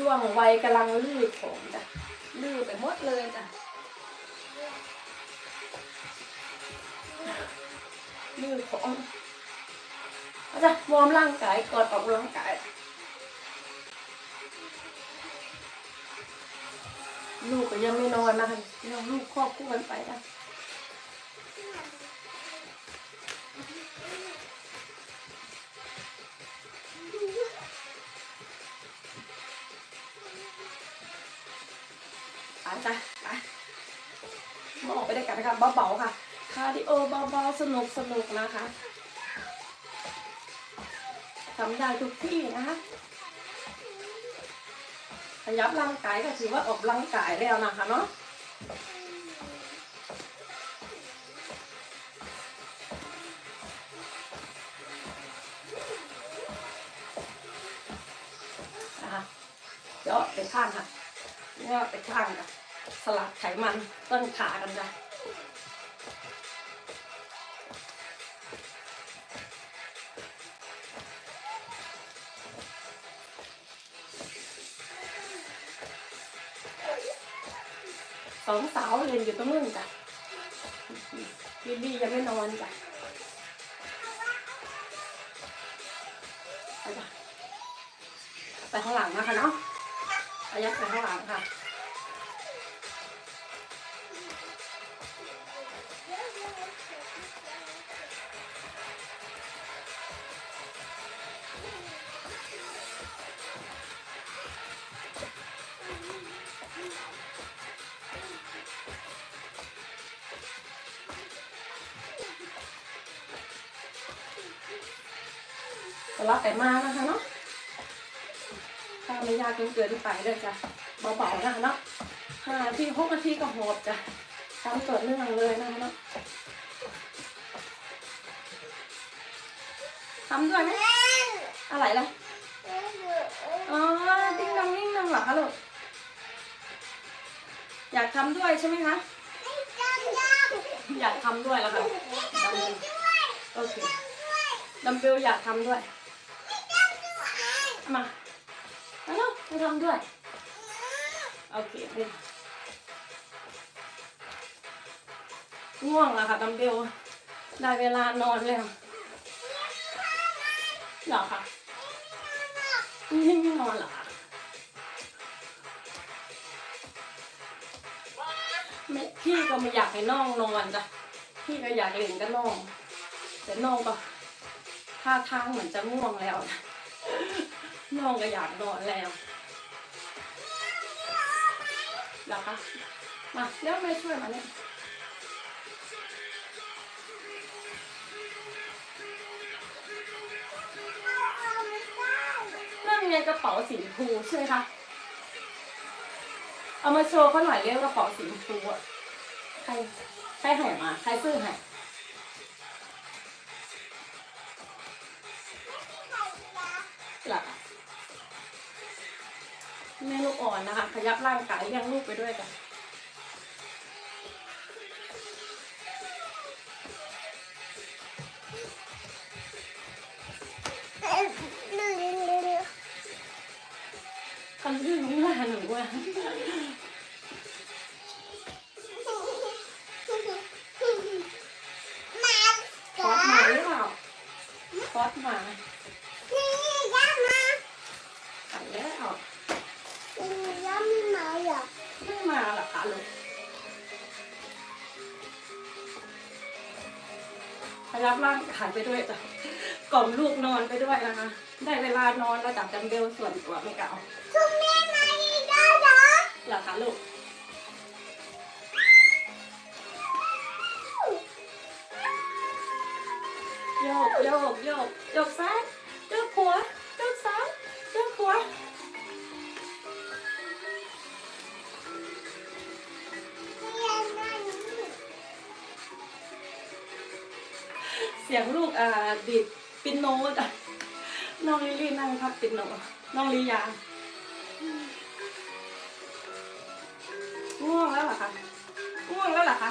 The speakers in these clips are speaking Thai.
ช่วงวัยกำลังลื่นผมจ้ะลื่นไปหมดเลยจ้ะลื่นผมเอาจ้ะวอร์มร่างกายก่อนออกกำลังกายลูกก็ยังไม่นอนนะคะเดี๋ยวลูกครอบคู่กันไปนะ จ้ะไปมาออกไปด้วยกันนะคะเบาๆค่ะ คาร์ดิโอเบาๆสนุกสนุกนะคะทำได้ทุกที่นะคะขยับร่างกายก็ถือว่าออกกำลังกายแล้วนะคะเนาะนะคะเดี๋ยวไปข้างค่ะเนี่ยไปข้างค่ะ สลัดไขมันต้นขากันจ้ะสองสาวเรียนอยู่ตรงนู้นจ้ะบิลลี่ยังไม่นอนจ้ะไปจ้ะไปข้างหลังนะคะเนาะอายัดไปข้างหลังค่ะ ลับไปมานะคะเนาะถ้าไม่ยากจนเกินไปเลยจ้ะเบาๆนะคะเนาะห้านาทีหกนาทีก็หอบจ้ะทำต่อเนื่องเลยนะคะเนาะทำด้วยไหมอะไรล่ะอ๋อดิ้งดองดิ้งดองเหรอคะลูกอยากทำด้วยใช่ไหมคะอยากทำด้วยแล้วค่ะดัมเบลโอเคดัมเบลอยากทำด้วย มาแล้วไปทำด้วย โอเคไปง่วงแล้วค่ะดัมเบลได้เวลานอนแล้วหรอคะนี่ไม่นอนหรอคะไม่พี่ก็ไม่อยากให้น้องนอนจ้ะพี่ก็อยากเล่นกับน้อง แต่น้องก็ท่าทางเหมือนจะง่วงแล้วนะ น้องก็อยากนอนแล้วหรอคะมาเดี๋ยวไม่ช่วยมาเนี่ยนั่นไงกระเป๋าสีชมพูใช่ไหมคะเอามาโชว์เขาหน่อยเรียกกระเป๋าสีชมพูอะใครใครให้มา ใครซื้อให้ อ่อนนะคะ ขยับร่างกายเลี้ยงลูกไปด้วยกันคำพูดนี้ว่าหนูว่าคอสมาหรือเปล่าคอสมา ขยับร่างกายไปด้วยจ้ะกล่อมลูกนอนไปด้วยนะคะ ได้เวลานอนแล้วจับดัมเบลส่วนตัวไม่เก่าเหรอคะลูกโยกโยกโยกโยกซ้ายโยกขวา สียงลูกอ่าดีดปินโนจ้ะน้องลิลลี่นั่งพับปินโนน้องลิยาง่วงแล้วเหรอคะง่วงแล้วเหรอคะ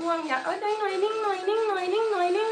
ง่วงอยากเอ้ยได้หน่อยนิ่งหน่อยนิ่งหน่อยนิ่งหน่อยนิ่ง